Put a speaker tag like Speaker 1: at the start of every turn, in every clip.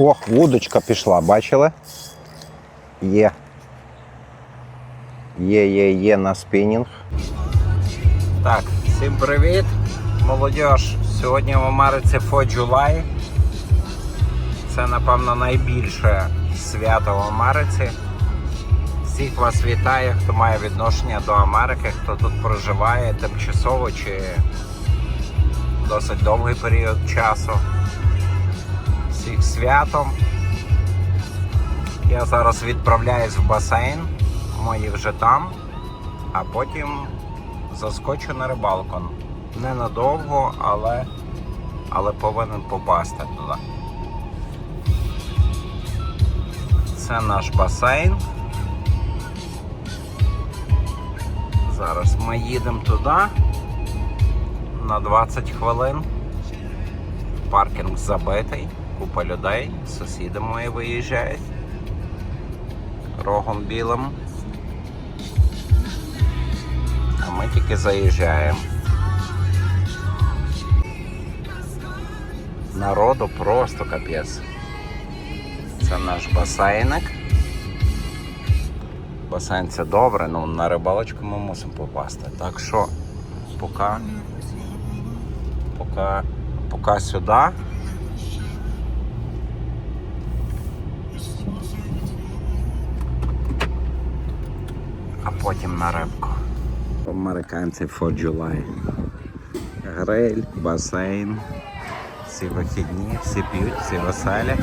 Speaker 1: Ох, вудочка пішла, бачили? Є. Є, є, є на спінінг. Так, всім привіт. Молодіж. Сьогодні в Америці 4 July. Це, напевно, найбільше свято в Америці. Всіх вас вітаю, хто має відношення до Америки, хто тут проживає тимчасово чи досить довгий період часу. Всіх святом. Я зараз відправляюсь в басейн, мої вже там, а потім заскочу на рибалку. Ненадовго, але, але повинен попасти туди. Це наш басейн. Зараз ми їдемо туди на 20 хвилин. Паркінг забитий, купа людей, сусіди мої виїжджають рогом білим. А ми тільки заїжджаємо. Народу просто капець. Це наш басейник. Басейн це добре, ну на рибалочку ми мусимо попасти. Так що поки, поки, поки сюди. Потім на рибку. Американці 4 July. Гриль, басейн. Всі вихідні, всі п'ють, всі веселі.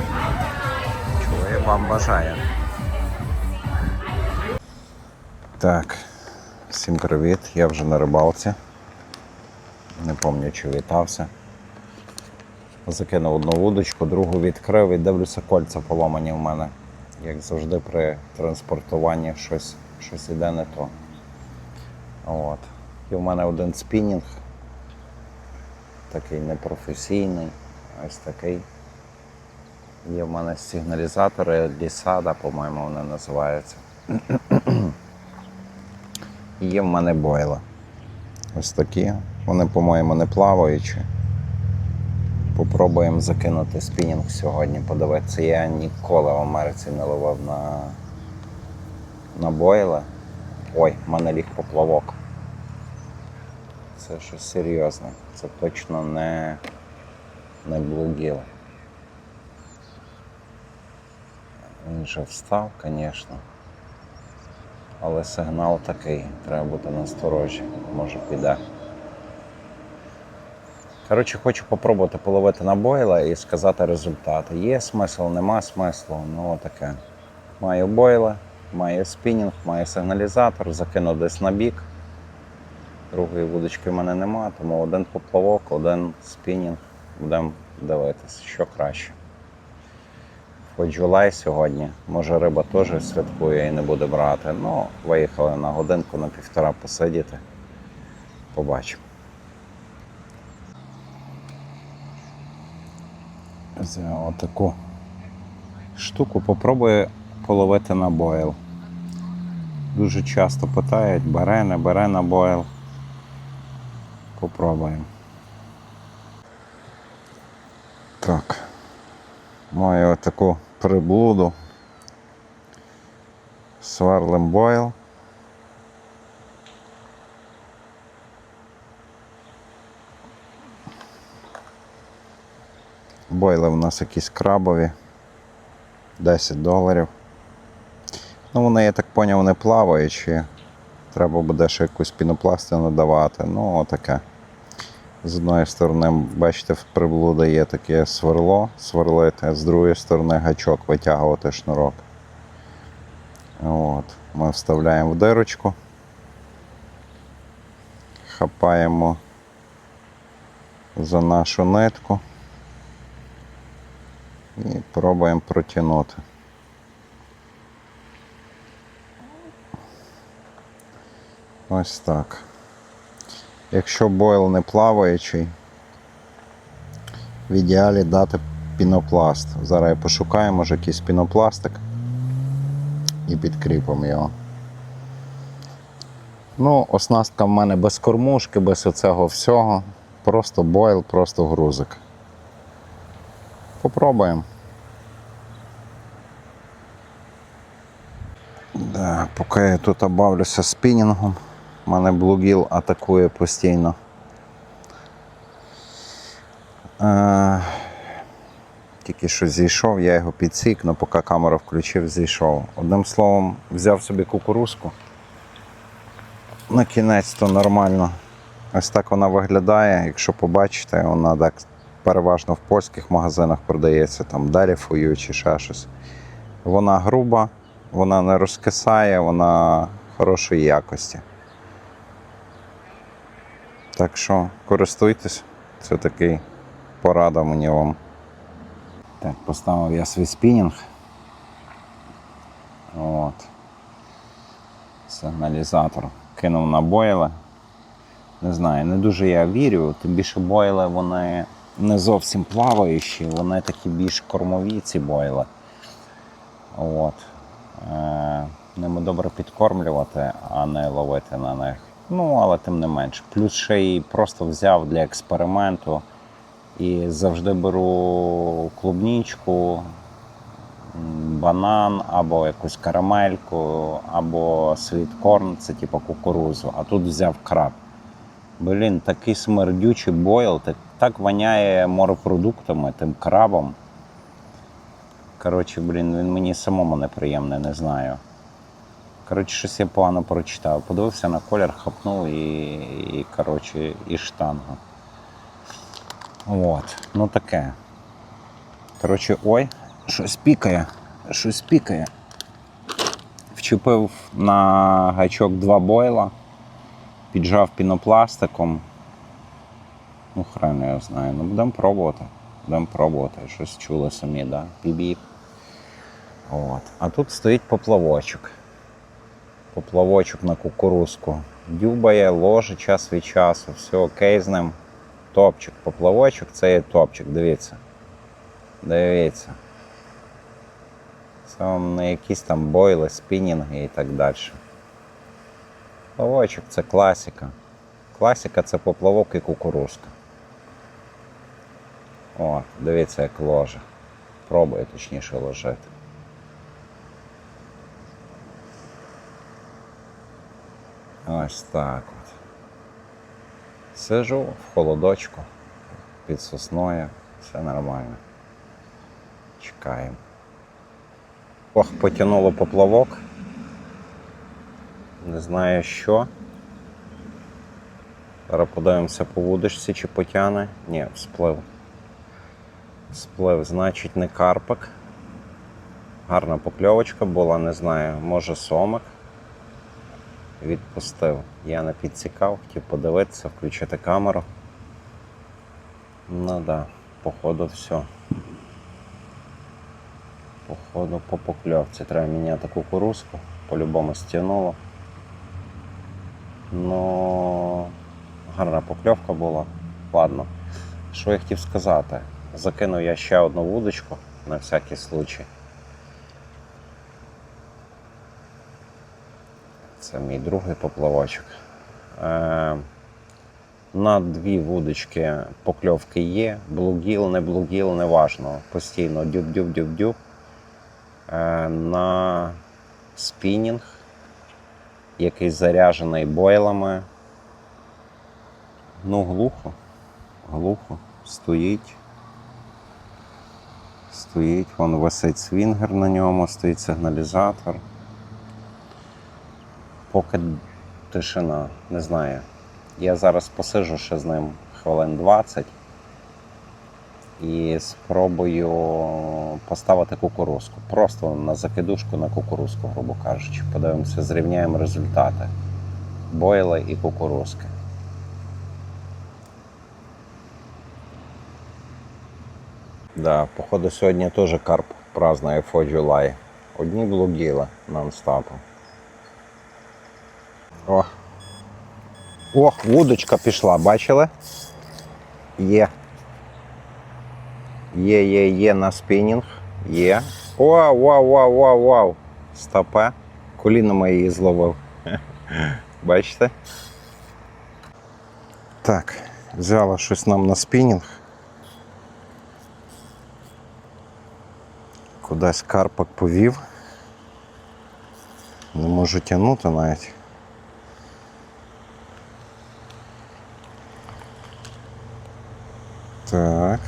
Speaker 1: Чого я вам бажаю. Так, всім привіт, я вже на рибалці. Не пам'ятаю, чи вітався. Закинув одну вудочку, другу відкрив і дивлюся, кольця поломані в мене. Як завжди при транспортуванні щось, щось іде не то. От. І в мене один спінінг, такий непрофесійний, ось такий. Є в мене сигналізатори Лісада, по-моєму, вони називаються. І Є в мене бойла. Ось такі. Вони, по-моєму, не плаваючі. Попробуємо закинути спінінг сьогодні, подивитися. Я ніколи в Америці не ловив на, на бойла. Ой, в мене ліг поплавок. Це щось серйозне. Це точно не, не блугіл. Він вже встав, звісно. Але сигнал такий, треба бути насторожі, може піде. Коротше, хочу попробувати половити на бойла і сказати результати. Є смисл, нема смислу, ну таке. Маю бойла, маю спінінг, маю сигналізатор, закину десь на бік. Другої вудочки в мене нема, тому один поплавок, один спінінг. Будемо дивитися, що краще. July сьогодні, може риба теж святкує і не буде брати. Ну, виїхали на годинку, на півтора посидіти. Побачимо. Взяв отаку штуку, попробую половити на бойл. Дуже часто питають, бере, не бере на бойл. Попробуємо. Так. Маю отаку приблуду. Сварлем бойл. Бойли в нас якісь крабові. 10 доларів. Ну, вони, я так зрозумів, не плаваючі. Треба буде ще якусь пінопластину давати. Ну, отаке. З одної сторони, бачите, в приблуди є таке сверло сверлити, з другої сторони гачок витягувати шнурок. От. Ми вставляємо в дирочку, хапаємо за нашу нитку і пробуємо протягнути. Ось так. Якщо бойл не плаваючий, в ідеалі дати пінопласт. Зараз пошукаємо може якийсь пінопластик і підкріпимо його. Ну, оснастка в мене без кормушки, без оцього всього. Просто бойл, просто грузик. Попробуємо. Да, Поки я тут обавлюся спінінгом мене блугіл атакує постійно. Е, тільки що зійшов, я його підсік, але поки камеру включив, зійшов. Одним словом, взяв собі кукурузку. На кінець то нормально. Ось так вона виглядає. Якщо побачите, вона так переважно в польських магазинах продається, там далі фую чи ще щось. Вона груба, вона не розкисає, вона хорошої якості. Так що користуйтесь, це такий порада мені вам. Так, поставив я свій спінінг. От. Сигналізатор кинув на бойли. Не знаю, не дуже я вірю, тим більше бойли вони не зовсім плаваючі, вони такі більш кормові, ці бойли. От. Е, ними добре підкормлювати, а не ловити на них. Ну, але тим не менш. Плюс ще й просто взяв для експерименту і завжди беру клубнічку, банан або якусь карамельку, або світкорн, це типу кукурузу, а тут взяв краб. Блін, такий смердючий бойл, так, так воняє морепродуктами, тим крабом. Коротше, блін, він мені самому неприємний, не знаю. Коротше, щось я погано прочитав. Подивився на колір, хапнув і, і коротше, і штангу. От, ну таке. Коротше, ой, щось пікає, щось пікає. Вчепив на гачок два бойла, піджав пінопластиком. Ну, хрен я знаю. Ну, будемо пробувати. Будемо пробувати. Щось чули самі, да? Бібіп. От. А тут стоїть поплавочок. Поплавочок на кукурузку. Дюбає, ложе час від часу, все окей з ним. Топчик, поплавочок це є топчик, дивіться. Дивіться. Це вам не якісь там бойли, спінінги і так далі. Поплавочок це класика. Класика це поплавок і кукурузка. О, дивіться, як ложе. Пробує точніше ложити. Ось так от. Сижу в холодочку під сосною, все нормально. Чекаємо. Ох, потягнуло поплавок. Не знаю що. Зараз подивимося по вудочці, чи потягне. Ні, сплив. Сплив, значить, не карпик. Гарна покльовочка була, не знаю, може сомик. Відпустив. Я не підсікав, хотів подивитися, включити камеру. Ну да, походу все. Походу по покльовці. Треба міняти кукурузку, по-любому стягнуло. Ну гарна покльовка була. Ладно. Що я хотів сказати? Закинув я ще одну вудочку на всякий случай. Це мій другий поплавочок. Е, на дві вудочки покльовки є. Блугіл, не блугіл, не важно. Постійно дюб-дюб-дюб-дюб. Е, на спінінг, який заряджений бойлами. Ну, глухо. Глухо. Стоїть. Стоїть, вон висить свінгер на ньому, стоїть сигналізатор. Поки тишина, не знаю. Я зараз посижу ще з ним хвилин 20 і спробую поставити кукурузку. Просто на закидушку на кукурузку, грубо кажучи. Подивимося, зрівняємо результати. Бойли і кукурузки. Да, походу сьогодні теж карп празднує 4 July. Одні блугіли нон-стопом. О. Ох, вудочка пішла, бачили? Є. Є, є, є на спінінг. Є. Вау, вау, вау, вау, вау. Стопе. Коліном я її зловив. Бачите? Так, взяла щось нам на спінінг. Кудись карпак повів. Не можу тягнути навіть. Так.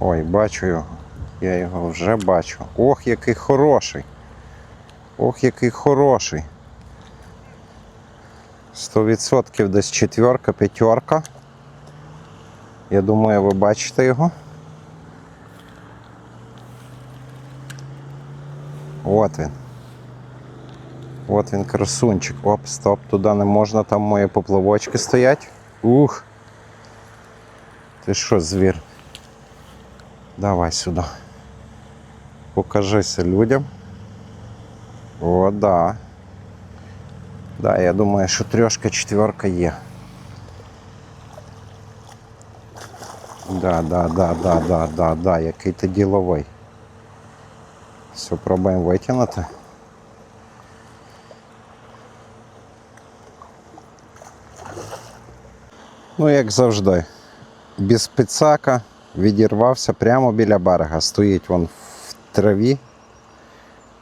Speaker 1: Ой, бачу його. Я його вже бачу. Ох, який хороший. Ох, який хороший. 100% десь четверка, п'ятерка. Я думаю, ви бачите його. От він. От він красунчик. Оп, стоп, туди не можна, там мої поплавочки стоять. Ух. Ти що, звір? Давай сюди. Покажися людям. О, да. Да, я думаю, що трьошка четверка є. Да, да, да, да, да, да, да, який ти діловий. Все, пробуємо витягнути. Ну, як завжди, без пицака відірвався прямо біля берега. Стоїть він в траві.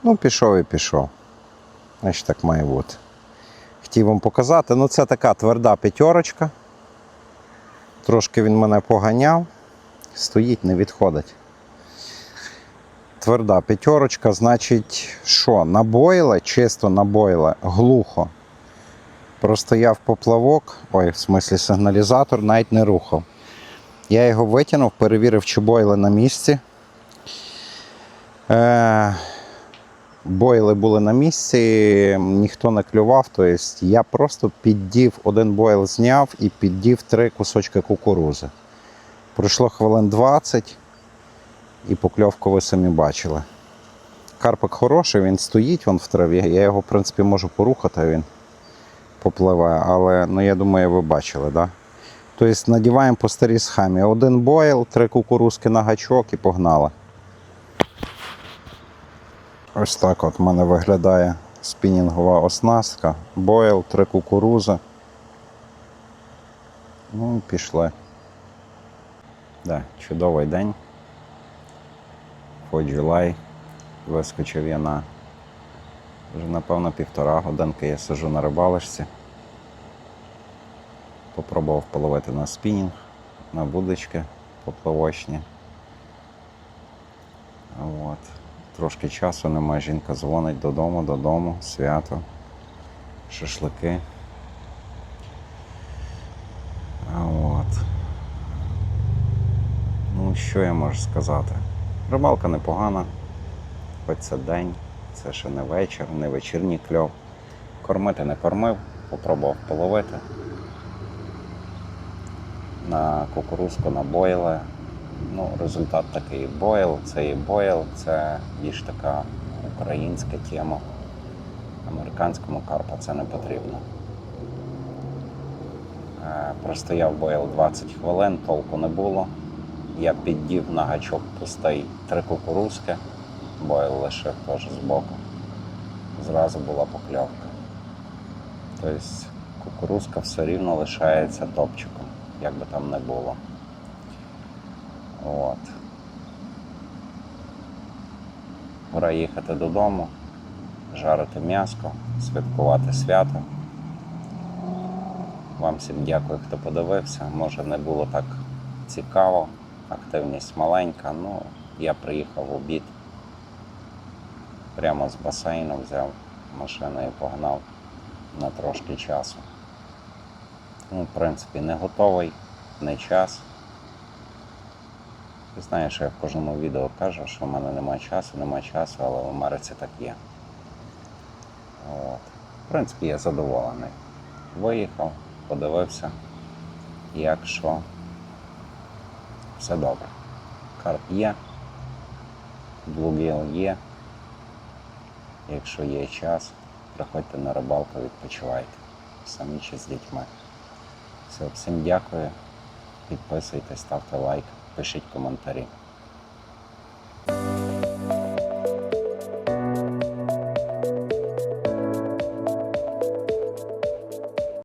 Speaker 1: Ну, пішов і пішов. Значить, так має бути. Хотів вам показати. Ну, це така тверда п'ятерочка. Трошки він мене поганяв. Стоїть, не відходить. Тверда п'ятерочка, значить, що, набоїла, чисто набоїла, глухо. Простояв поплавок, ой, в смислі сигналізатор, навіть не рухав. Я його витягнув, перевірив, чи бойли на місці. Е, бойли були на місці, ніхто не клював. Тобто я просто піддів, один бойл зняв і піддів три кусочки кукурузи. Пройшло хвилин 20 і покльовку ви самі бачили. Карпик хороший, він стоїть вон в траві. Я його, в принципі, можу порухати, він попливе, але ну, я думаю, ви бачили? Да? Тобто надіваємо по старій схемі. Один бойл, три кукурузки на гачок і погнали. Ось так от в мене виглядає спінінгова оснастка. Бойл, три кукурузи. Ну, пішли. Да, чудовий день. For. Вискочив я на вже напевно півтора годинки я сижу на рибалочці. Попробував половити на спінінг, на вудочки поплавочні. От. Трошки часу немає, жінка дзвонить додому, додому, свято, шашлики. От. Ну, що я можу сказати? Рибалка непогана, хоч це день, це ще не вечір, не вечірній кльов. Кормити не кормив, попробував половити. На кукурузку, на бойли. Ну, результат такий бойл, це і бойл, це більш така українська тема. Американському карпа це не потрібно. Е, Простояв бойл 20 хвилин, толку не було. Я піддів на гачок пустий три кукурузки, бойл лишив теж збоку. Зразу була покльовка. Тобто кукурузка все рівно лишається топчиком, як би там не було. От. Пора їхати додому, жарити м'яско, святкувати свято. Вам всім дякую, хто подивився. Може не було так цікаво, активність маленька, ну я приїхав в обід. Прямо з басейну взяв машину і погнав на трошки часу. Ну, в принципі, не готовий, не час. Ти знаєш, я в кожному відео кажу, що в мене немає часу, немає часу, але в Америці так є. От. В принципі, я задоволений. Виїхав, подивився, як що. Все добре. Карп є, блугіл є. Якщо є час, приходьте на рибалку, відпочивайте. Самі чи з дітьми. Все, всім дякую. Підписуйтесь, ставте лайк, пишіть коментарі.